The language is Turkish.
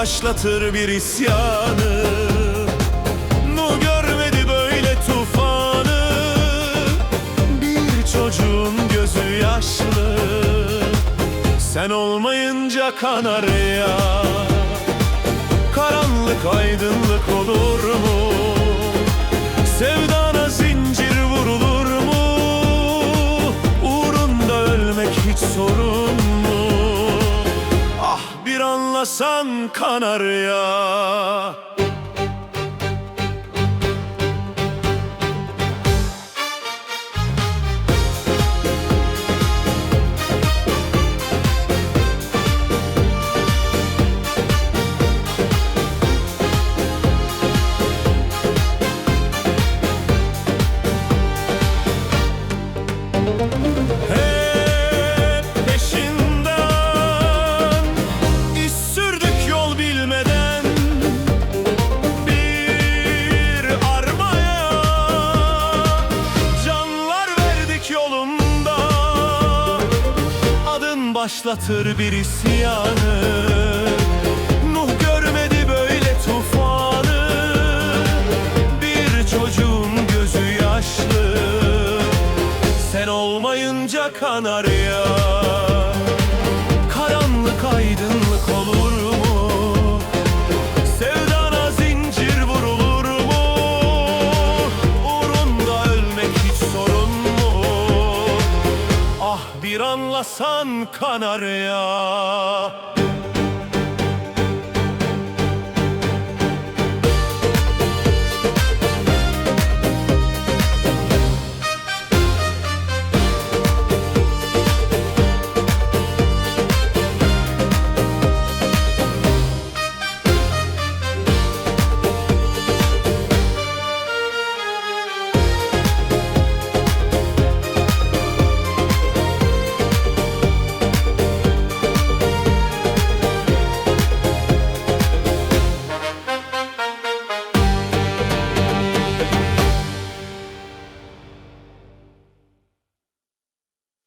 başlatır bir isyanı Nuh görmedi böyle tufanı Bir çocuğun gözü yaşlı Sen olmayınca kanar ya Karanlık aydınlık olur mu? Sevdana zincir vurulur mu? Uğrunda ölmek hiç sorun mu? Bir anlasan başlatır bir isyanı Nuh görmedi böyle tufanı. Bir çocuğun gözü yaşlı. Sen olmayınca kanar ya Ah bir anlasan kanar ya